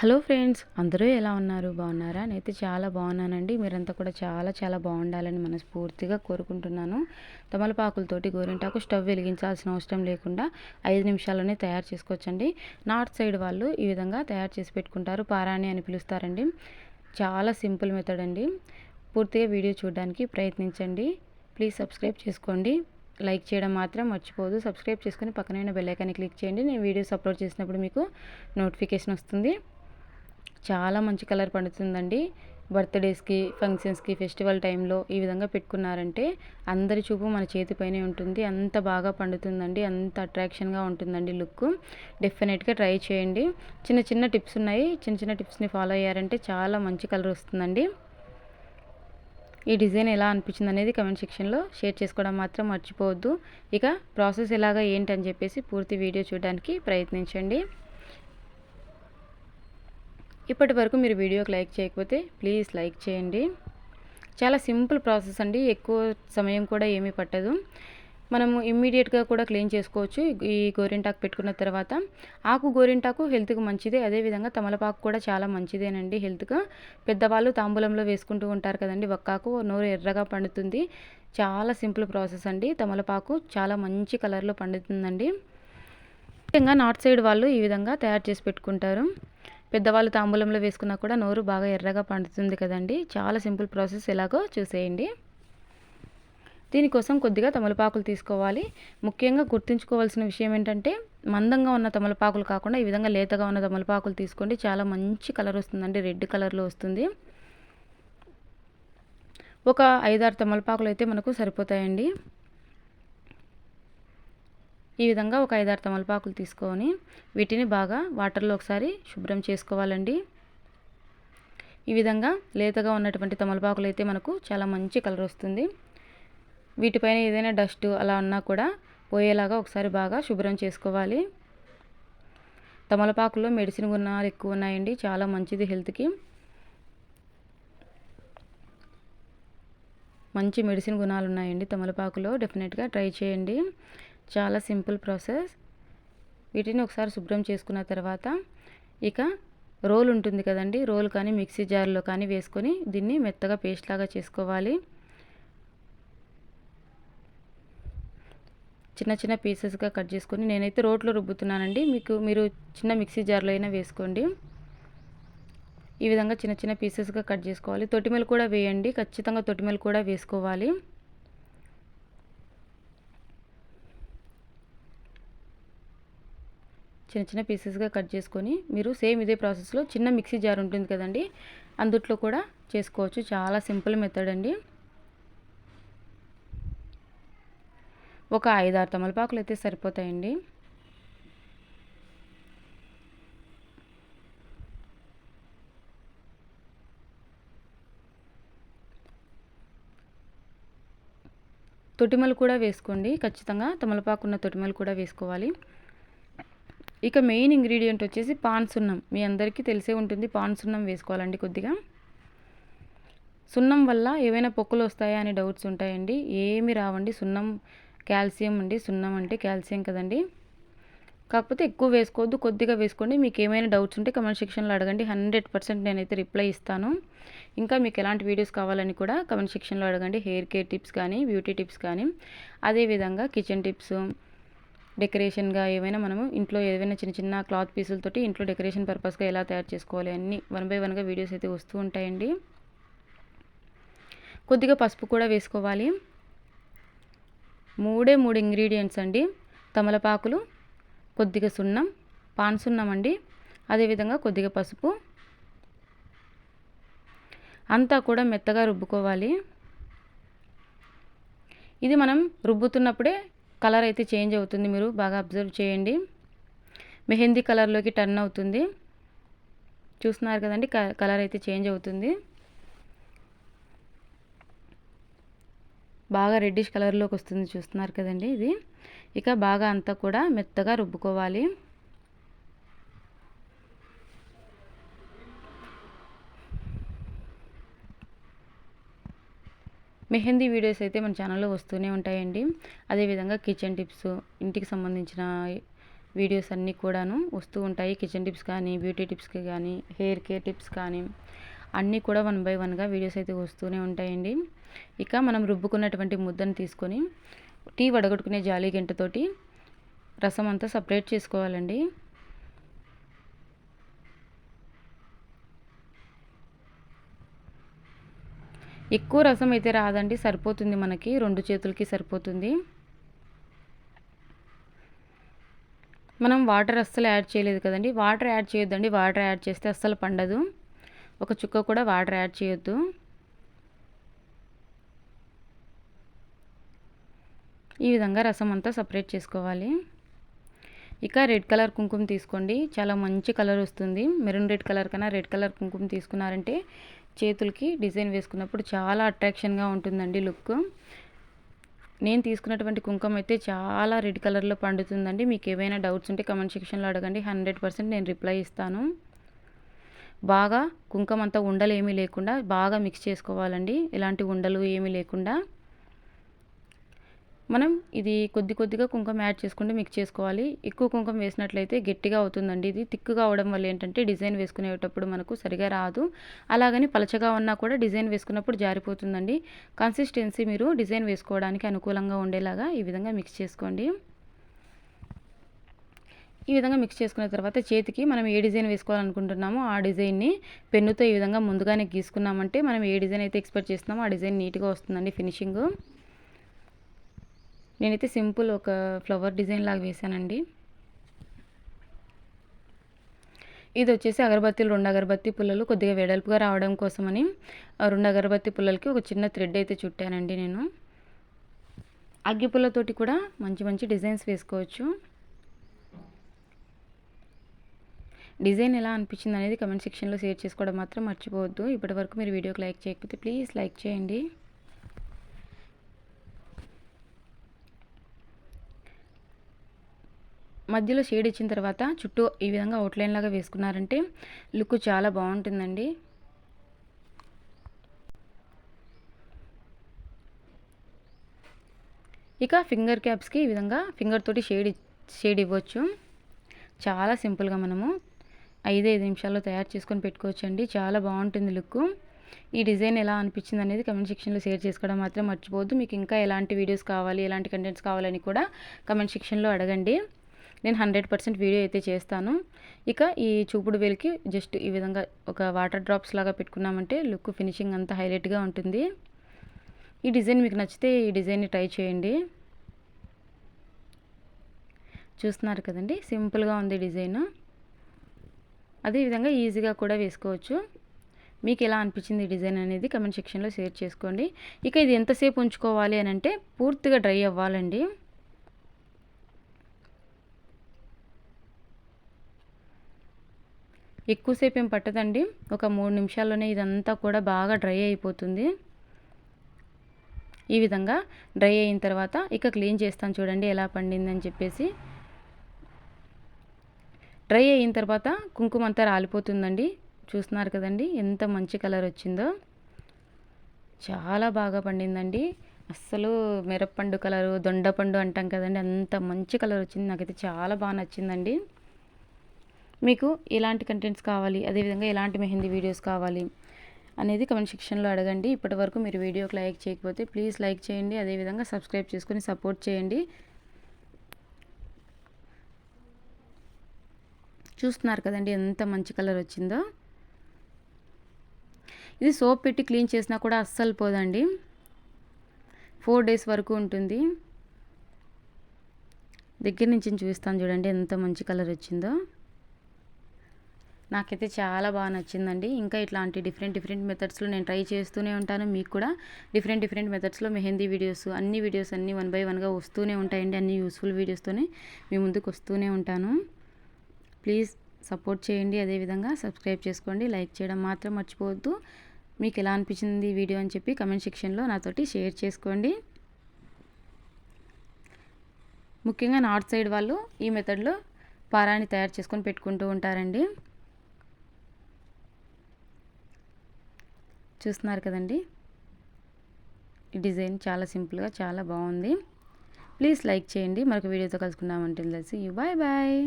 Hello friends అందరూ ఎలా ఉన్నారు? బాగున్నారా? నేనైతే చాలా బాగున్నానండి. మీరంతా కూడా చాలా చాలా బాగుండాలని మనస్ఫూర్తిగా కోరుకుంటున్నాను. తమలపాకులతోటి గోరింటాకు స్టవ్ వెలిగించాల్సిన అవసరం లేకుండా ఐదు నిమిషాల్లోనే తయారు చేసుకోవచ్చండి. నార్త్ సైడ్ వాళ్ళు ఈ విధంగా తయారు చేసి పెట్టుకుంటారు. పారాణి అని పిలుస్తారండి. చాలా సింపుల్ మెథడ్ అండి. పూర్తిగా వీడియో చూడడానికి ప్రయత్నించండి. ప్లీజ్ సబ్స్క్రైబ్ చేసుకోండి. లైక్ చేయడం మాత్రం మర్చిపోదు సబ్స్క్రైబ్ చేసుకుని పక్కనైన బెల్ ఐకాన్ని క్లిక్ చేయండి. నేను వీడియోస్ అప్లోడ్ చేసినప్పుడు మీకు నోటిఫికేషన్ వస్తుంది. చాలా మంచి కలర్ పండుతుందండి. బర్త్డేస్కి ఫంక్షన్స్కి ఫెస్టివల్ టైంలో ఈ విధంగా పెట్టుకున్నారంటే అందరి చూపు మన చేతిపైనే ఉంటుంది. అంత బాగా పండుతుందండి. అంత అట్రాక్షన్గా ఉంటుందండి లుక్. డెఫినెట్గా ట్రై చేయండి. చిన్న చిన్న టిప్స్ ఉన్నాయి. చిన్న చిన్న టిప్స్ని ఫాలో అయ్యారంటే చాలా మంచి కలర్ వస్తుందండి. ఈ డిజైన్ ఎలా అనిపించింది అనేది కమెంట్ సెక్షన్లో షేర్ చేసుకోవడం మాత్రం మర్చిపోవద్దు. ఇక ప్రాసెస్ ఎలాగా ఏంటని చెప్పేసి పూర్తి వీడియో చూడడానికి ప్రయత్నించండి. ఇప్పటి వరకు మీరు వీడియోకి లైక్ చేయకపోతే ప్లీజ్ లైక్ చేయండి. చాలా సింపుల్ ప్రాసెస్ అండి. ఎక్కువ సమయం కూడా ఏమీ పట్టదు. మనము ఇమ్మీడియట్గా కూడా క్లీన్ చేసుకోవచ్చు. ఈ గోరింటాకు పెట్టుకున్న తర్వాత ఆకు గోరింటాకు హెల్త్కి మంచిదే. అదేవిధంగా తమలపాకు కూడా చాలా మంచిదేనండి హెల్త్గా పెద్దవాళ్ళు తాంబూలంలో వేసుకుంటూ ఉంటారు కదండి. ఒక్కాకు నోరు ఎర్రగా పండుతుంది. చాలా సింపుల్ ప్రాసెస్ అండి. తమలపాకు చాలా మంచి కలర్లో పండుతుందండి. ముఖ్యంగా నార్త్ సైడ్ వాళ్ళు ఈ విధంగా తయారు చేసి పెట్టుకుంటారు. పెద్దవాళ్ళు తాంబూలంలో వేసుకున్నా కూడా నోరు బాగా ఎర్రగా పండుతుంది కదండి. చాలా సింపుల్ ప్రాసెస్ ఎలాగో చూసేయండి. దీనికోసం కొద్దిగా తమలపాకులు తీసుకోవాలి. ముఖ్యంగా గుర్తుంచుకోవాల్సిన విషయం ఏంటంటే మందంగా ఉన్న తమలపాకులు కాకుండా ఈ విధంగా లేతగా ఉన్న తమలపాకులు తీసుకోండి. చాలా మంచి కలర్ వస్తుందండి. రెడ్ కలర్లో వస్తుంది. ఒక ఐదారు తమలపాకులు అయితే మనకు సరిపోతాయండి. ఈ విధంగా ఒక ఐదారు తమలపాకులు తీసుకొని వీటిని బాగా వాటర్లో ఒకసారి శుభ్రం చేసుకోవాలండి. ఈ విధంగా లేతగా ఉన్నటువంటి తమలపాకులు అయితే మనకు చాలా మంచి కలర్ వస్తుంది. వీటిపైన ఏదైనా డస్ట్ అలా ఉన్నా కూడా పోయేలాగా ఒకసారి బాగా శుభ్రం చేసుకోవాలి. తమలపాకులో మెడిసిన్ గుణాలు ఎక్కువ ఉన్నాయండి. చాలా మంచిది హెల్త్కి. మంచి మెడిసిన్ గుణాలు ఉన్నాయండి తమలపాకులో. డెఫినెట్గా ట్రై చేయండి. చాలా సింపుల్ ప్రాసెస్. వీటిని ఒకసారి శుభ్రం చేసుకున్న తర్వాత ఇక రోల్ ఉంటుంది కదండి రోల్ కానీ మిక్సీ జార్లో కానీ వేసుకొని దీన్ని మెత్తగా పేస్ట్ లాగా చేసుకోవాలి. చిన్న చిన్న పీసెస్గా కట్ చేసుకొని నేనైతే రోట్లో రుబ్బుతున్నానండి. మీకు మీరు చిన్న మిక్సీ జార్లో అయినా వేసుకోండి. ఈ విధంగా చిన్న చిన్న పీసెస్గా కట్ చేసుకోవాలి. తొట్టిమెలు కూడా వేయండి. ఖచ్చితంగా తొట్టిమెలు కూడా వేసుకోవాలి. చిన్న చిన్న పీసెస్గా కట్ చేసుకొని మీరు సేమ్ ఇదే ప్రాసెస్లో చిన్న మిక్సీ జార్ ఉంటుంది కదండి అందుట్లో కూడా చేసుకోవచ్చు. చాలా సింపుల్ మెథడ్ అండి. ఒక ఐదారు తమలపాకులు అయితే సరిపోతాయండి. తొటిమలు కూడా వేసుకోండి. ఖచ్చితంగా తమలపాకున్న తొటిమలు కూడా వేసుకోవాలి. ఇక మెయిన్ ఇంగ్రీడియంట్ వచ్చేసి పాన్ సున్నం మీ అందరికీ తెలిసే ఉంటుంది పాన్ సున్నం వేసుకోవాలండి కొద్దిగా. సున్నం వల్ల ఏవైనా పొక్కులు వస్తాయా అనే డౌట్స్ ఉంటాయండి. ఏమి రావండి. సున్నం కాల్షియం అండి. సున్నం అంటే కాల్షియం కదండి. కాకపోతే ఎక్కువ వేసుకోవద్దు. కొద్దిగా వేసుకోండి. మీకు ఏమైనా డౌట్స్ ఉంటే కమెంట్ సెక్షన్లో అడగండి. హండ్రెడ్ పర్సెంట్ నేనైతే రిప్లై ఇస్తాను. ఇంకా మీకు ఎలాంటి వీడియోస్ కావాలని కూడా కమెంట్ సెక్షన్లో అడగండి. హెయిర్ కేర్ టిప్స్ కానీ బ్యూటీ టిప్స్ కానీ అదేవిధంగా కిచెన్ టిప్స్ డెకరేషన్గా ఏవైనా మనము ఇంట్లో ఏదైనా చిన్న చిన్న క్లాత్ పీసులతోటి ఇంట్లో డెకరేషన్ పర్పస్గా ఎలా తయారు చేసుకోవాలి అన్నీ వన్ బై వన్గా వీడియోస్ అయితే వస్తూ ఉంటాయండి. కొద్దిగా పసుపు కూడా వేసుకోవాలి. మూడే మూడు ఇంగ్రీడియంట్స్ అండి. తమలపాకులు కొద్దిగా సున్నం పాన్ సున్నం అండి. అదేవిధంగా కొద్దిగా పసుపు. అంతా కూడా మెత్తగా రుబ్బుకోవాలి. ఇది మనం రుబ్బుతున్నప్పుడే కలర్ అయితే చేంజ్ అవుతుంది. మీరు బాగా అబ్జర్వ్ చేయండి. మెహందీ కలర్లోకి టర్న్ అవుతుంది. చూస్తున్నారు కదండి కలర్ అయితే చేంజ్ అవుతుంది. బాగా రెడ్డిష్ కలర్లోకి వస్తుంది. చూస్తున్నారు కదండి ఇది. ఇక బాగా అంతా కూడా మెత్తగా రుబ్బుకోవాలి. మెహందీ వీడియోస్ అయితే మన ఛానల్లో వస్తూనే ఉంటాయండి. అదేవిధంగా కిచెన్ టిప్స్ ఇంటికి సంబంధించిన వీడియోస్ అన్నీ కూడాను వస్తూ ఉంటాయి. కిచెన్ టిప్స్ కానీ బ్యూటీ టిప్స్కి కానీ హెయిర్ కేర్ టిప్స్ కానీ అన్నీ కూడా వన్ బై వన్గా వీడియోస్ అయితే వస్తూనే ఉంటాయండి. ఇక మనం రుబ్బుకున్నటువంటి ముద్దను తీసుకొని టీ వడగొట్టుకునే జాలి గంటతోటి రసం అంతా సపరేట్ చేసుకోవాలండి. ఎక్కువ రసం అయితే రాదండి సరిపోతుంది మనకి. రెండు చేతులకి సరిపోతుంది. మనం వాటర్ అస్సలు యాడ్ చేయలేదు కదండి. వాటర్ యాడ్ చేయొద్దండి. వాటర్ యాడ్ చేస్తే అస్సలు పండదు. ఒక చుక్క కూడా వాటర్ యాడ్ చేయొద్దు. ఈ విధంగా రసం అంతా సపరేట్ చేసుకోవాలి. ఇక రెడ్ కలర్ కుంకుమ తీసుకోండి. చాలా మంచి కలర్ వస్తుంది. మెరూన్ రెడ్ కలర్ కన్నా రెడ్ కలర్ కుంకుమ తీసుకున్నారంటే చేతులకి డిజైన్ వేసుకున్నప్పుడు చాలా అట్రాక్షన్గా ఉంటుందండి లుక్. నేను తీసుకున్నటువంటి కుంకుమ అయితే చాలా రెడ్ కలర్లో పండుతుందండి. మీకు ఏవైనా డౌట్స్ ఉంటే కమెంట్ సెక్షన్లో అడగండి. హండ్రెడ్ పర్సెంట్ నేను రిప్లై ఇస్తాను. బాగా కుంకుమ అంతా ఉండలు ఏమీ లేకుండా బాగా మిక్స్ చేసుకోవాలండి. ఎలాంటి ఉండలు ఏమీ లేకుండా. మనం ఇది కొద్ది కొద్దిగా కుంకుమ యాడ్ చేసుకుంటూ మిక్స్ చేసుకోవాలి. ఎక్కువ కుంకుమ వేసినట్లయితే గట్టిగా అవుతుందండి. ఇది తిక్కుగా అవడం వల్ల ఏంటంటే డిజైన్ వేసుకునేటప్పుడు మనకు సరిగా రాదు. అలాగని పలచగా ఉన్నా కూడా డిజైన్ వేసుకున్నప్పుడు జారిపోతుందండి. కన్సిస్టెన్సీ మీరు డిజైన్ వేసుకోవడానికి అనుకూలంగా ఉండేలాగా ఈ విధంగా మిక్స్ చేసుకోండి. ఈ విధంగా మిక్స్ చేసుకున్న తర్వాత చేతికి మనం ఏ డిజైన్ వేసుకోవాలనుకుంటున్నామో ఆ డిజైన్ని పెన్నుతో ఈ విధంగా ముందుగానే గీసుకున్నామంటే మనం ఏ డిజైన్ అయితే ఎక్స్పెక్ట్ చేస్తున్నామో ఆ డిజైన్ నీట్గా వస్తుందండి ఫినిషింగ్. నేనైతే సింపుల్ ఒక ఫ్లవర్ డిజైన్ లాగా వేసానండి ఇది వచ్చేసి అగరబత్తీలు రెండు అగరబత్తి పుల్లలు కొద్దిగా వెడల్పుగా రావడం కోసమని రెండు అగరబత్తి పుల్లలకి ఒక చిన్న థ్రెడ్ అయితే చుట్టానండి నేను. అగ్గి పుల్లతోటి కూడా మంచి మంచి డిజైన్స్ వేసుకోవచ్చు. డిజైన్ ఎలా అనిపించింది అనేది కమెంట్ సెక్షన్లో షేర్ చేసుకోవడం మాత్రం మర్చిపోవద్దు. ఇప్పటివరకు మీరు వీడియోకి లైక్ చేయకపోతే ప్లీజ్ లైక్ చేయండి. మధ్యలో షేడ్ ఇచ్చిన తర్వాత చుట్టూ ఈ విధంగా అవుట్లైన్ లాగా వేసుకున్నారంటే లుక్ చాలా బాగుంటుందండి. ఇక ఫింగర్ క్యాప్స్కి ఈ విధంగా ఫింగర్ తోటి షేడ్ షేడ్ ఇవ్వచ్చు. చాలా సింపుల్గా మనము ఐదు ఐదు నిమిషాల్లో తయారు చేసుకొని పెట్టుకోవచ్చండి. చాలా బాగుంటుంది లుక్ ఈ డిజైన్ ఎలా అనిపించింది అనేది కమెంట్ సెక్షన్లో షేర్ చేసుకోవడం మాత్రం మర్చిపోవద్దు. మీకు ఇంకా ఎలాంటి వీడియోస్ కావాలి ఎలాంటి కంటెంట్స్ కావాలని కూడా కమెంట్ సెక్షన్లో అడగండి. నేను హండ్రెడ్ పర్సెంట్ వీడియో అయితే చేస్తాను. ఇక ఈ చూపుడు వేలికి జస్ట్ ఈ విధంగా ఒక వాటర్ డ్రాప్స్ లాగా పెట్టుకున్నామంటే లుక్ ఫినిషింగ్ అంతా హైలైట్గా ఉంటుంది. ఈ డిజైన్ మీకు నచ్చితే ఈ డిజైన్ని ట్రై చేయండి. చూస్తున్నారు కదండి సింపుల్గా ఉంది డిజైన్. అదేవిధంగా ఈజీగా కూడా వేసుకోవచ్చు. మీకు ఎలా అనిపించింది డిజైన్ అనేది కమెంట్ సెక్షన్లో షేర్ చేసుకోండి. ఇక ఇది ఎంతసేపు ఉంచుకోవాలి అని అంటే పూర్తిగా డ్రై అవ్వాలండి. ఎక్కువసేపు ఏం పట్టదండి. ఒక మూడు నిమిషాల్లోనే ఇదంతా కూడా బాగా డ్రై అయిపోతుంది. ఈ విధంగా డ్రై అయిన తర్వాత ఇక క్లీన్ చేస్తాను చూడండి ఎలా పండిందని చెప్పేసి. డ్రై అయిన తర్వాత కుంకుమ అంతా రాలిపోతుందండి. చూస్తున్నారు కదండి ఎంత మంచి కలర్ వచ్చిందో. చాలా బాగా పండిందండి. అస్సలు మిరప్పండు కలరు దొండపండు అంటాం కదండి అంత మంచి కలర్ వచ్చింది. నాకైతే చాలా బాగా నచ్చిందండి. మీకు ఎలాంటి కంటెంట్స్ కావాలి అదేవిధంగా ఎలాంటి మెహందీ వీడియోస్ కావాలి అనేది కమెంట్ సెక్షన్లో అడగండి. ఇప్పటి వరకు మీరు వీడియోకి లైక్ చేయకపోతే ప్లీజ్ లైక్ చేయండి. అదేవిధంగా సబ్స్క్రైబ్ చేసుకొని సపోర్ట్ చేయండి. చూస్తున్నారు కదండి ఎంత మంచి కలర్ వచ్చిందో. ఇది సోప్ పెట్టి క్లీన్ చేసినా కూడా అస్సలు పోదండి. ఫోర్ డేస్ వరకు ఉంటుంది. దగ్గర నుంచి చూపిస్తాను చూడండి ఎంత మంచి కలర్ వచ్చిందో. నాకైతే చాలా బాగా నచ్చిందండి. ఇంకా ఇట్లాంటి డిఫరెంట్ డిఫరెంట్ మెథడ్స్లో నేను ట్రై చేస్తూనే ఉంటాను. మీకు కూడా డిఫరెంట్ డిఫరెంట్ మెథడ్స్లో మెహందీ వీడియోస్ అన్ని వీడియోస్ అన్నీ వన్ బై వన్గా వస్తూనే ఉంటాయండి. అన్ని యూస్ఫుల్ వీడియోస్తోనే మీ ముందుకు వస్తూనే ఉంటాను. ప్లీజ్ సపోర్ట్ చేయండి. అదేవిధంగా సబ్స్క్రైబ్ చేసుకోండి. లైక్ చేయడం మాత్రం మర్చిపోవద్దు. మీకు ఎలా అనిపించింది వీడియో అని చెప్పి కమెంట్ సెక్షన్లో నాతోటి షేర్ చేసుకోండి. ముఖ్యంగా నార్త్ సైడ్ వాళ్ళు ఈ మెథడ్లో పారాన్ని తయారు చేసుకొని పెట్టుకుంటూ ఉంటారండి. చూస్తున్నారు కదండి. ఈ డిజైన్ చాలా సింపుల్గా చాలా బాగుంది. ప్లీజ్ లైక్ చేయండి. మరొక వీడియోతో కలుసుకుందామంటే తెలిసి బాయ్ బాయ్